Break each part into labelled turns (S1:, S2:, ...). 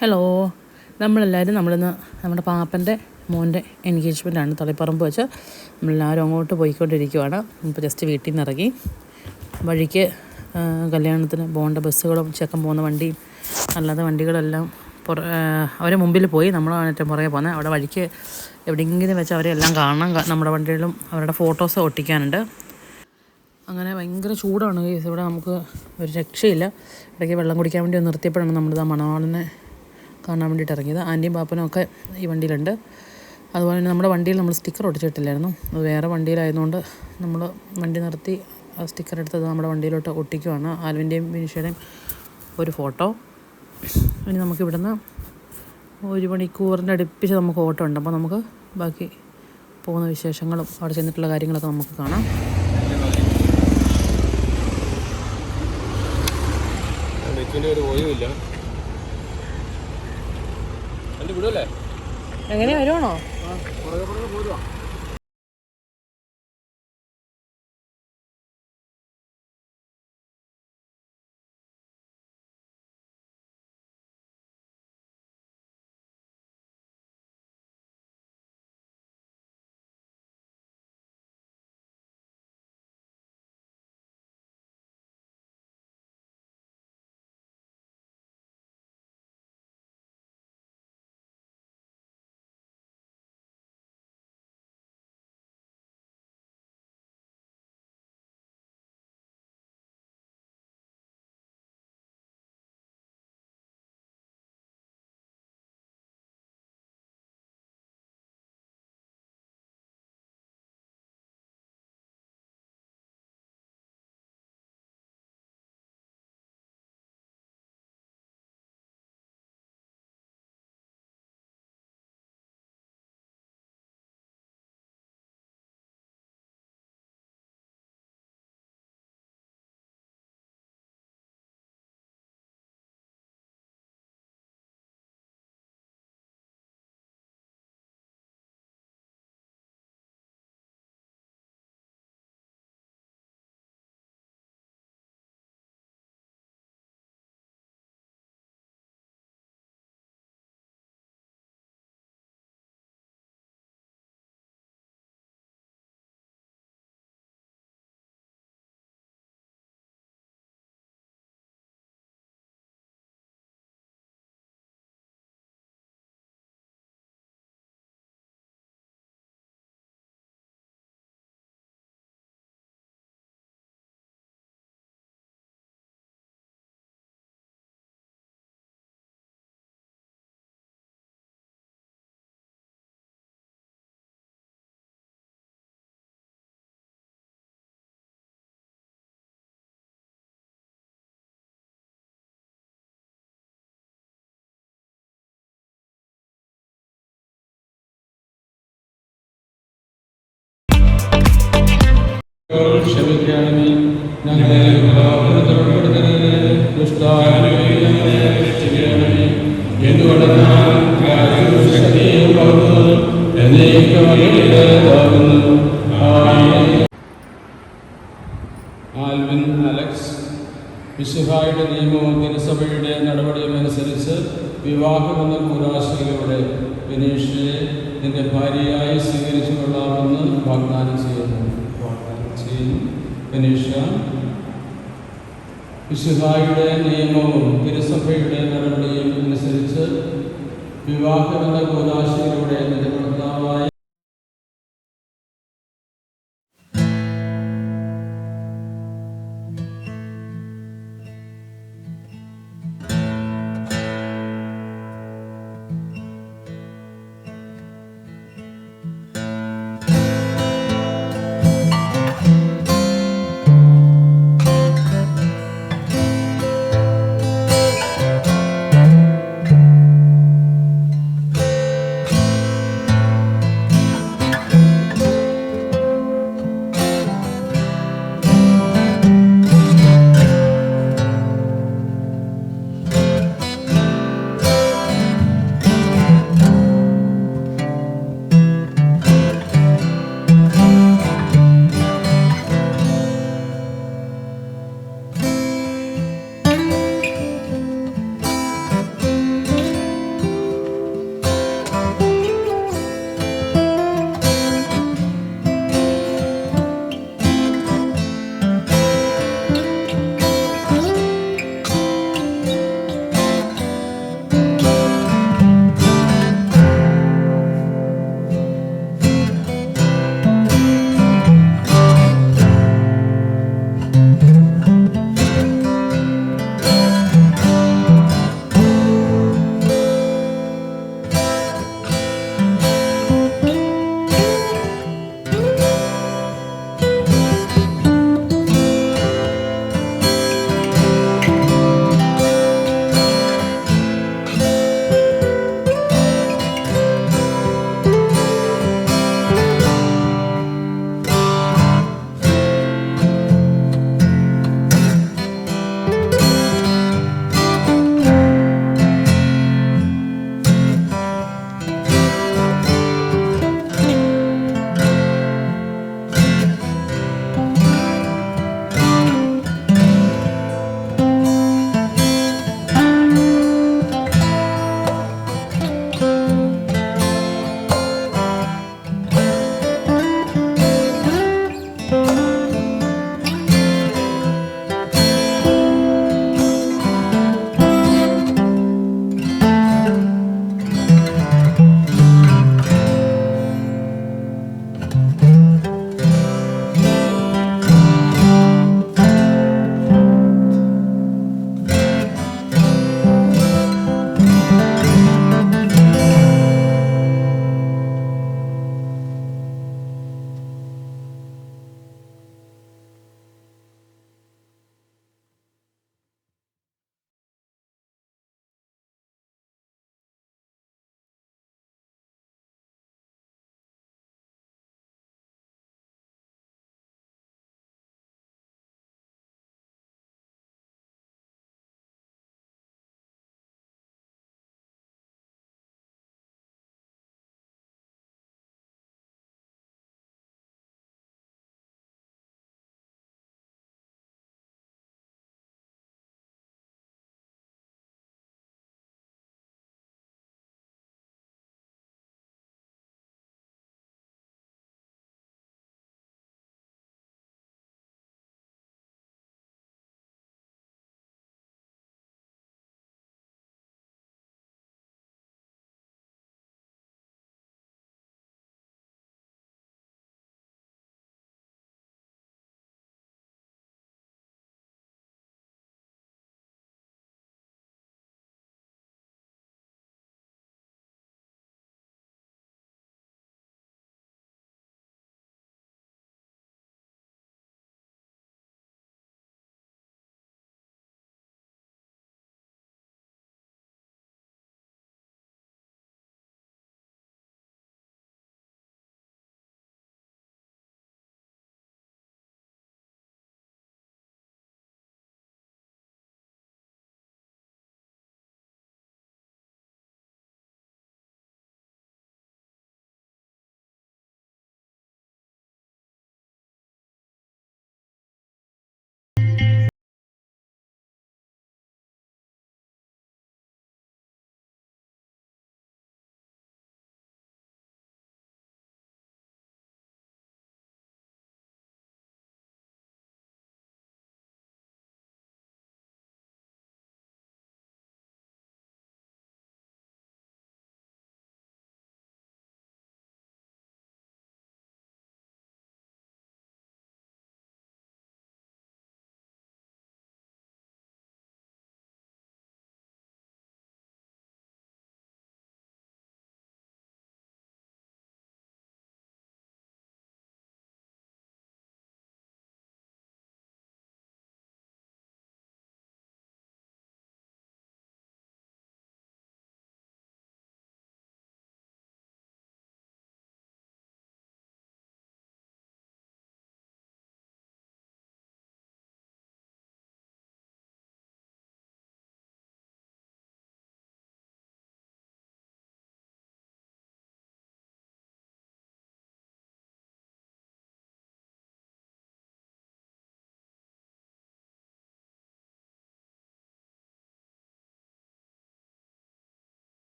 S1: Hello നമ്മളെല്ലാവരും നമ്മളിന്ന് നമ്മുടെ പാപ്പന്റെ മോന്റെ എൻഗേജ്മെന്റാണ് തളിപ്പറമ്പ് വെച്ച്. നമ്മളെല്ലാവരും അങ്ങോട്ട് പോയിക്കൊണ്ടിരിക്കുവാണ്. ഇപ്പോൾ ജസ്റ്റ് വീട്ടിൽ നിന്ന് ഇറങ്ങി. വഴിക്ക് കല്യാണത്തിന് പോകേണ്ട ബസ്സുകളും ചെക്കൻ പോകുന്ന വണ്ടിയും അല്ലാതെ വണ്ടികളെല്ലാം പുറ അവരെ മുമ്പിൽ പോയി. നമ്മളാണ് ഏറ്റവും പുറകെ പോകുന്നത്. അവിടെ വഴിക്ക് എവിടെയെങ്കിലും വെച്ച് അവരെ എല്ലാം കാണാം നമ്മുടെ വണ്ടികളും അവരുടെ ഫോട്ടോസ് ഒട്ടിക്കാനുണ്ട്. അങ്ങനെ ഭയങ്കര ചൂടാണ്. ഇവിടെ നമുക്ക് ഒരു രക്ഷയില്ല. ഇടയ്ക്ക് വെള്ളം കുടിക്കാൻ വേണ്ടി നിർത്തിയപ്പോഴാണ് നമ്മൾ ആ മണവാളിനെ കാണാൻ വേണ്ടിയിട്ട് ഇറങ്ങിയത്. ആന്റിയും പാപ്പനും ഒക്കെ ഈ വണ്ടിയിലുണ്ട്. അതുപോലെ തന്നെ നമ്മുടെ വണ്ടിയിൽ നമ്മൾ സ്റ്റിക്കർ ഒട്ടിച്ചിട്ടില്ലായിരുന്നു. അത് വേറെ വണ്ടിയിലായതുകൊണ്ട് നമ്മൾ വണ്ടി നിർത്തി ആ സ്റ്റിക്കർ എടുത്തത് നമ്മുടെ വണ്ടിയിലോട്ട് ഒട്ടിക്കുവാണ്. ആൽവിന്റെയും വിനിഷയുടെയും ഒരു ഫോട്ടോ. ഇനി നമുക്കിവിടുന്ന് ഒരു മണിക്കൂറിന്റെ അടുപ്പിച്ച് നമുക്ക് ഓട്ടം ഉണ്ട്. അപ്പോൾ നമുക്ക് ബാക്കി പോകുന്ന വിശേഷങ്ങളും അവിടെ ചെന്നിട്ടുള്ള കാര്യങ്ങളൊക്കെ നമുക്ക് കാണാം.
S2: ഒരു വിടുമല്ലേ
S1: എങ്ങനെ വരുവാണോ?
S2: ക്ഷമിക്കണമേ. ആൽവിൻ അലക്സ് വിശുഹായുടെ നിയമവും തിരുസഭയുടെ നടപടിയും അനുസരിച്ച് വിവാഹമെന്ന കൂരാശയിലൂടെ വിനീഷിനെ നിന്റെ ഭാര്യയായി സ്വീകരിച്ചു കൊള്ളാമെന്ന് വാഗ്ദാനം ചെയ്യുന്നു ചെയ്യുന്നു വിശുദ്ധായുടെ നിയമവും തിരുസഭയുടെ നടപടിയും അനുസരിച്ച് വിവാഹമെന്ന കൂടാശയിലൂടെ നിന്റെ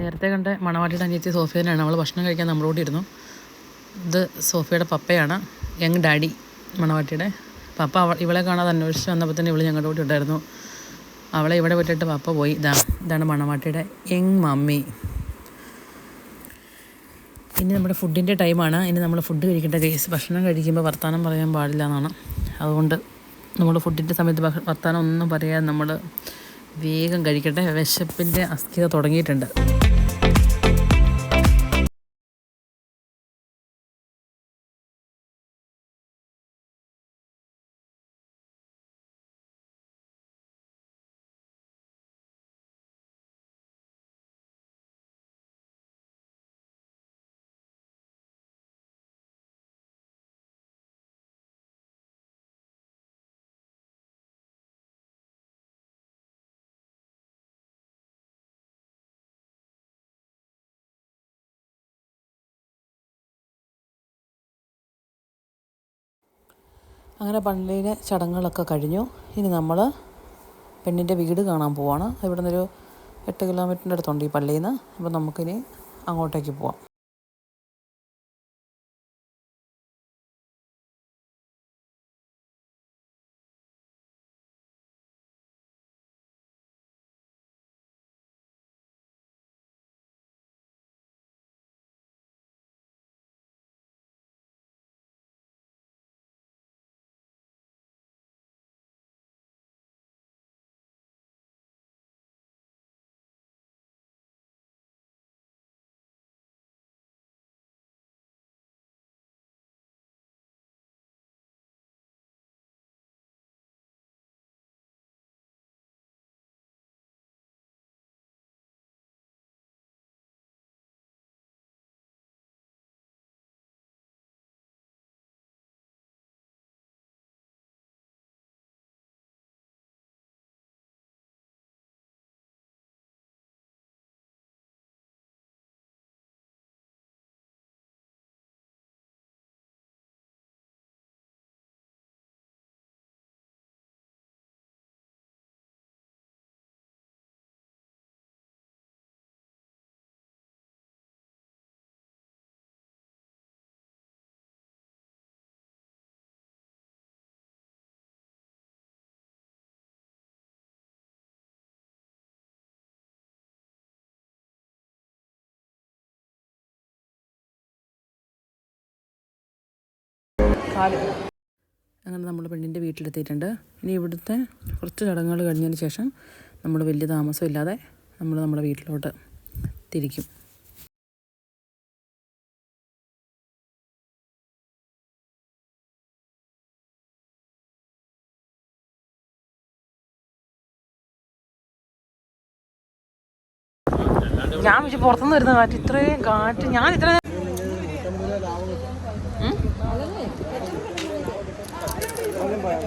S1: നേരത്തെ കണ്ട മണവാട്ടിയുടെ അനിയത്തി സോഫിയനാണ് അവൾ ഭക്ഷണം കഴിക്കാൻ നമ്മളോട് ഇരുന്നു. ഇത് സോഫിയയുടെ പപ്പയാണ് യങ് ഡാഡി മണവാട്ടിയുടെ. പപ്പ അവ ഇവളെ കാണാതെ അന്വേഷിച്ച് വന്നപ്പോൾ തന്നെ ഇവൾ ഞങ്ങളുടെ കൂടെ ഉണ്ടായിരുന്നു. അവളെ ഇവിടെ വിട്ടിട്ട് പപ്പ പോയി. ഇതാ ഇതാണ് മണവാട്ടിയുടെ യങ് മമ്മി ഇനി നമ്മുടെ ഫുഡിന്റെ ടൈമാണ് ഇനി നമ്മൾ ഫുഡ് കഴിക്കേണ്ട കേസ് ഭക്ഷണം കഴിക്കുമ്പോൾ വർത്തമാനം പറയാൻ പാടില്ല എന്നാണ്. അതുകൊണ്ട് നമ്മൾ ഫുഡിന്റെ സമയത്ത് വർത്തമാനം ഒന്നും പറയാതെ നമ്മൾ വേഗം കഴിക്കട്ടെ. വിശപ്പിന്റെ അസ്ഥിത തുടങ്ങിയിട്ടുണ്ട്. അങ്ങനെ പള്ളിയിലെ ചടങ്ങുകളൊക്കെ കഴിഞ്ഞു. ഇനി നമ്മൾ പെണ്ണിന്റെ വീട് കാണാൻ പോവാണ്. ഇവിടെ നിന്നൊരു എട്ട് കിലോമീറ്ററിന്റെ അടുത്തുണ്ട് ഈ പള്ളിയിൽ നിന്ന് അപ്പോൾ നമുക്കിനി അങ്ങോട്ടേക്ക് പോവാം. അങ്ങനെ നമ്മൾ പെണ്ണിന്റെ വീട്ടിലെത്തിയിട്ടുണ്ട്. ഇനി ഇവിടുത്തെ കുറച്ച് ചടങ്ങുകൾ കഴിഞ്ഞതിന് ശേഷം നമ്മൾ വലിയ താമസമില്ലാതെ നമ്മൾ നമ്മുടെ വീട്ടിലോട്ട് തിരിക്കും. ഞാൻ പുറത്തുനിന്ന് വരുന്ന കാറ്റ് ഇത്രയും കാറ്റ്. ഞാൻ ഇത്ര പോയാൽ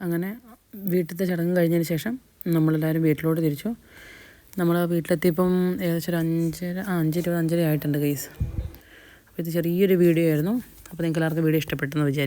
S1: അങ്ങനെ വീട്ടിലത്തെ ചടങ്ങ് കഴിഞ്ഞതിന് ശേഷം നമ്മളെല്ലാവരും വീട്ടിലോട്ട് തിരിച്ചു. നമ്മൾ വീട്ടിലെത്തിയപ്പം ഏകദേശം ഒരു അഞ്ചര ആ അഞ്ച് ഇരുപത് അഞ്ചര ആയിട്ടുണ്ട് ഗൈസ് അപ്പോൾ ഇത് ചെറിയൊരു വീഡിയോ ആയിരുന്നു. അപ്പോൾ നിങ്ങൾക്ക് എല്ലാവർക്കും വീഡിയോ ഇഷ്ടപ്പെട്ടെന്ന് വിചാരിക്കുന്നു.